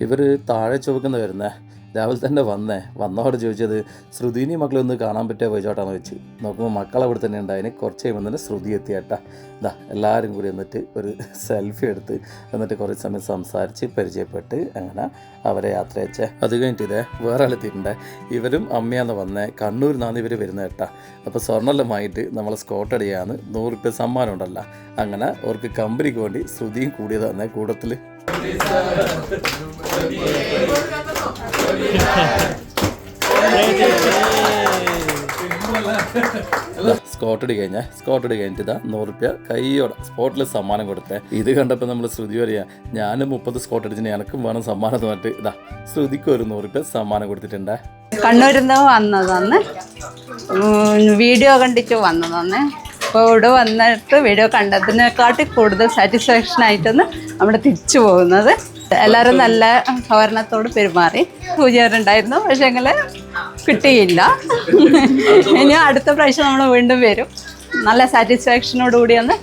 ഇവർ താഴെ ചുവക്കുന്ന വരുന്നേ. രാവിലെ തന്നെ വന്നേ. വന്നവരോട് ചോദിച്ചത് ശ്രുതിനി മക്കളെ ഒന്ന് കാണാൻ പറ്റിയ പോയിച്ചോട്ടാന്ന് വെച്ച് നോക്കുമ്പോൾ മക്കൾ അവിടെ തന്നെ ഉണ്ടായിന് കുറച്ച് കഴിയുമ്പോൾ തന്നെ ശ്രുതി എത്തിയേട്ടാ. ഇതാ എല്ലാവരും കൂടി എന്നിട്ട് ഒരു സെൽഫി എടുത്ത് എന്നിട്ട് കുറച്ച് സമയം സംസാരിച്ച് പരിചയപ്പെട്ട് അങ്ങനെ അവരെ യാത്ര അയച്ചേ. അത് കഴിഞ്ഞിട്ട് ഇതേ വേറെ ആളെത്തിയിട്ടുണ്ടേ ഇവരും അമ്മയാന്ന് വന്നേ. കണ്ണൂരിൽ നിന്നാണ് ഇവർ വരുന്നത് കേട്ടാ. അപ്പോൾ സ്വർണെല്ലാമായിട്ട് നമ്മൾ സ്കോട്ട് അടിയാന്ന് നൂറ് രൂപ സമ്മാനം ഉണ്ടല്ല. അങ്ങനെ അവർക്ക് കമ്പനിക്ക് വേണ്ടി ശ്രുതിയും കൂടിയതാണ് തന്നെ കൂട്ടത്തിൽ സ്കോട്ട് ഇടി കഴിഞ്ഞാൽ സ്കോട്ട് ഇടി കഴിഞ്ഞിട്ട് ഇതാ നൂറ് രൂപ കൈയോടെ സ്പോട്ടിൽ സമ്മാനം കൊടുത്തേ. ഇത് കണ്ടപ്പോൾ നമ്മൾ ശ്രുതി പറയാ ഞാൻ മുപ്പത് സ്കോട്ട് അടിച്ചിന് എനക്കും വേണം സമ്മാനം തോന്നിട്ട് ഇതാ ശ്രുതിക്ക് ഒരു നൂറ് രൂപ സമ്മാനം കൊടുത്തിട്ടുണ്ട്. കണ്ണൂരിൽ നിന്ന് വന്നതാണ് വീഡിയോ കണ്ടിട്ട് വന്നതാണ് അപ്പോൾ ഇവിടെ വന്നിട്ട് വീഡിയോ കണ്ടതിനെക്കാട്ടി കൂടുതൽ സാറ്റിസ്ഫാക്ഷൻ ആയിട്ടൊന്ന് നമ്മൾ തിരിച്ചു പോകുന്നത്. എല്ലാവരും നല്ല സഹകരണത്തോട് പെരുമാറി. സൂചിയാറുണ്ടായിരുന്നു പക്ഷേ എങ്കിൽ കിട്ടിയില്ല. ഇനി അടുത്ത പ്രാവശ്യം നമ്മൾ വീണ്ടും വരും. നല്ല സാറ്റിസ്ഫാക്ഷനോട് കൂടിയാണ്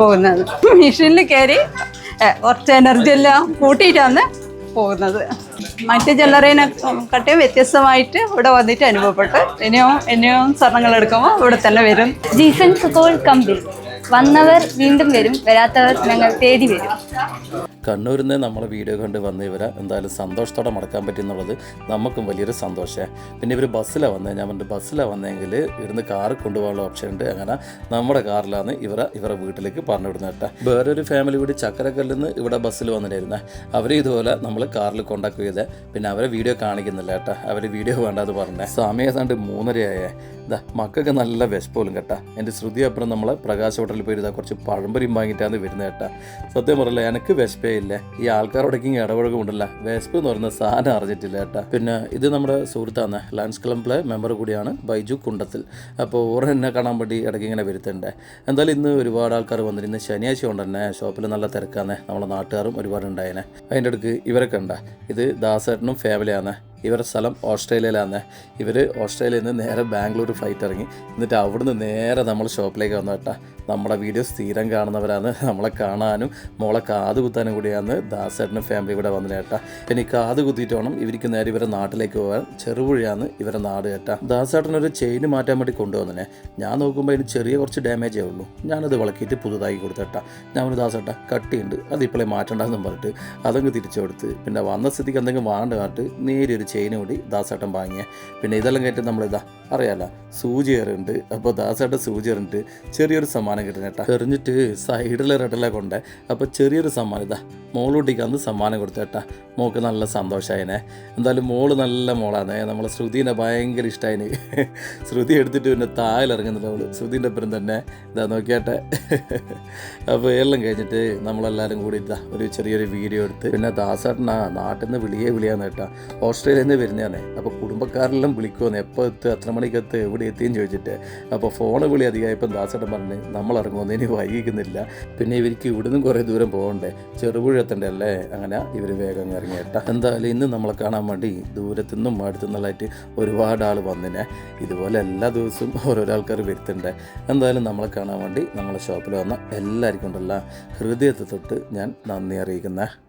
പോകുന്നത്. മെഷീനിൽ കയറി കുറച്ച് എനർജി എല്ലാം കൂട്ടിയിട്ടാണ് പോകുന്നത്. മറ്റ് ജ്വല്ലറിനെ കട്ടിയും വ്യത്യസ്തമായിട്ട് ഇവിടെ വന്നിട്ട് അനുഭവപ്പെട്ടു. ഇനിയും ഇനിയും സ്വർണങ്ങൾ എടുക്കുമ്പോൾ ഇവിടെ തന്നെ വരും. ജീസൻസ് കോൾ കമ്പിൽ. വന്നവർ വീണ്ടും വരും വരാത്തവർ ഞങ്ങൾ തേടി വരും. കണ്ണൂരിൽ നിന്ന് നമ്മളെ വീഡിയോ കണ്ട് വന്ന എന്തായാലും സന്തോഷത്തോടെ മടക്കാൻ പറ്റി എന്നുള്ളത് നമുക്കും വലിയൊരു സന്തോഷമാണ് പിന്നെ ഇവർ ബസ്സിലാണ് വന്നത് ഞാൻ പറഞ്ഞിട്ട് ബസ്സിലാണ് വന്നതെങ്കിൽ ഇവിടുന്ന് കാറ് കൊണ്ടുപോകാനുള്ള ഓപ്ഷൻ ഉണ്ട്. അങ്ങനെ നമ്മുടെ കാറിലാണ് ഇവരെ ഇവരെ വീട്ടിലേക്ക് പറഞ്ഞു വിടുന്നത് കേട്ടോ. വേറൊരു ഫാമിലി കൂടി ചക്കരക്കല്ലിൽ നിന്ന് ഇവിടെ ബസ്സിൽ വന്നിട്ടായിരുന്നേ അവർ ഇതുപോലെ നമ്മൾ കാറിൽ കോണ്ടാക്ട് ചെയ്തേ. പിന്നെ അവരെ വീഡിയോ കാണിക്കുന്നില്ല കേട്ടോ. അവർ വീഡിയോ വേണ്ടാന്ന് പറഞ്ഞേ. സമയം ഏതാണ്ട് മൂന്നരയായേ. ഇതാ മക്കൾക്ക് നല്ല വിശപ്പോലും കേട്ടാ. എന്റെ ശ്രുതി അപ്പുറം നമ്മൾ പ്രകാശ് ഹോട്ടലിൽ പോയി കുറച്ച് പഴംപൊരിയും വാങ്ങിയിട്ടാണ് വരുന്നത് കേട്ടാ. സത്യം പറയില്ല എനിക്ക് വിശപ്പേ ഇല്ല. ഈ ആൾക്കാരോടൊക്കെ ഇങ്ങനെ ഉണ്ടല്ല വിശപ്പ് എന്ന് പറയുന്ന സാധനം അറിഞ്ഞിട്ടില്ല കേട്ടാ. പിന്നെ ഇത് നമ്മുടെ സുഹൃത്താണ് ലയൺസ് ക്ലബിലെ മെമ്പർ കൂടിയാണ് ബൈജു കുണ്ടത്തിൽ. അപ്പോൾ ഓർ എന്നെ കാണാൻ വേണ്ടി ഇടയ്ക്ക് ഇങ്ങനെ വരുത്തുന്നുണ്ട് എന്തായാലും ഇന്ന് ഒരുപാട് ആൾക്കാർ വന്നിരുന്നു ശനിയാഴ്ച കൊണ്ട് തന്നെ ഷോപ്പിൽ നല്ല തിരക്കാണ്. നമ്മളെ നാട്ടുകാരും ഒരുപാട് ഉണ്ടായേനെ. അതിന്റെ അടുക്ക് ഇവരൊക്കെ ഉണ്ടാ ഇത് ദാസേട്ടനും ഫാമിലിയാണ് ഇവരുടെ സ്ഥലം ഓസ്ട്രേലിയയിലാണ് ഇവർ ഓസ്ട്രേലിയയിൽ നിന്ന് നേരെ ബാംഗ്ലൂർ ഫ്ലൈറ്റ് ഇറങ്ങി. എന്നിട്ട് അവിടുന്ന് നേരെ നമ്മൾ ഷോപ്പിലേക്ക് വന്നു കേട്ടാ. നമ്മുടെ വീഡിയോ സ്ഥിരം കാണുന്നവരാണ്. നമ്മളെ കാണാനും മോളെ കാത് കുത്താനും കൂടിയാണ് ദാസേട്ടനും ഫാമിലി ഇവിടെ വന്നത് കേട്ടാ പിന്നെ ഈ കാത് കുത്തിയിട്ട് വേണം ഇവർക്ക് നേരെ ഇവരെ നാട്ടിലേക്ക് പോകാൻ. ചെറുപുഴയാണ് ഇവരെ നാട് കേട്ടാ ദാസേട്ടൻ ഒരു ചെയിൻ മാറ്റാൻ വേണ്ടി കൊണ്ടുവന്നേ ഞാൻ നോക്കുമ്പോൾ അതിന് ചെറിയ കുറച്ച് ഡാമേജേ ഉള്ളൂ. ഞാനത് വിളക്കിയിട്ട് പുതുതായി കൊടുത്തേട്ടാ ഞാൻ ഒരു ദാസേട്ട കട്ടിയുണ്ട്. അത് ഇപ്പോഴേ മാറ്റണ്ടെന്നും പറഞ്ഞിട്ട് അതങ്ങ് തിരിച്ചു കൊടുത്ത്. പിന്നെ വന്ന സ്ഥിതിക്ക് എന്തെങ്കിലും വാണ്ട കാട്ട് നേരിയൊരു ചെയിൻ കൂടി ദാസേട്ടൻ വാങ്ങിയ. പിന്നെ ഇതെല്ലാം കേട്ട് നമ്മളിതാ അറിയാലോ സൂചി ഏറുണ്ട് അപ്പോൾ ദാസേട്ടൻ സൂചി ഏറിട്ട് ചെറിയൊരു സമ്മാനം കിട്ടുന്നത് കേട്ടാ. എറിഞ്ഞിട്ട് സൈഡിൽ റെഡിലെ കൊണ്ട്. അപ്പോൾ ചെറിയൊരു സമ്മാനം ഇതാ. മോളൂട്ടിക്ക് അന്ന് കൊടുത്തു കേട്ടോ. മോൾക്ക് നല്ല സന്തോഷമായിനെ എന്തായാലും മോൾ നല്ല മോളാണ് നമ്മളെ ശ്രുതിനെ ഭയങ്കര ഇഷ്ടമായിന് ശ്രുതി എടുത്തിട്ട് പിന്നെ താഴിലിറങ്ങുന്നില്ല അവൾ. ശ്രുതിന്റെ അപ്പുറം തന്നെ. ഇതാ നോക്കിയാട്ടെ അപ്പോൾ എല്ലാം കഴിഞ്ഞിട്ട് നമ്മളെല്ലാവരും കൂടി ഇതാ ഒരു ചെറിയൊരു വീഡിയോ എടുത്ത്. പിന്നെ ദാസേട്ടനാ നാട്ടിൽ നിന്ന് വിളിയേ വിളിയാന്ന് കേട്ടാ. ഓസ്ട്രേലിയയിൽ നിന്ന് വരുന്നതാണ് അപ്പോൾ കുടുംബക്കാരെല്ലാം വിളിക്കുമെന്ന് എപ്പോൾ എത്തും? എത്ര മണിക്കെത്തും? എവിടെ എത്തിയെന്ന് ചോദിച്ചിട്ട്. അപ്പോൾ ഫോണ് വിളി അധികമായപ്പം ദാസേട്ടൻ പറഞ്ഞ് നമ്മൾ ഇനി വൈകിക്കുന്നില്ല. പിന്നെ ഇവർക്ക് ഇവിടുന്ന് കുറേ ദൂരം പോകണ്ടേ? ചെറുപുഴ എത്തണ്ടേ അല്ലേ അങ്ങനെ ഇവർ വേഗം ഇറങ്ങി. കേട്ടാ. എന്തായാലും ഇന്ന് നമ്മളെ കാണാൻ വേണ്ടി ദൂരത്തുനിന്നും അടുത്തുനിന്നുള്ളതായിട്ട് ഒരുപാട് ആൾ വന്നിനെ. ഇതുപോലെ എല്ലാ ദിവസവും ഓരോരോ ആൾക്കാർ വരുത്തുന്നുണ്ട് എന്തായാലും നമ്മളെ കാണാൻ വേണ്ടി നമ്മളെ ഷോപ്പിൽ വന്ന എല്ലാവർക്കും ഉണ്ടല്ല. ഹൃദയത്തെ തൊട്ട് ഞാൻ നന്ദി അറിയിക്കുന്നേ.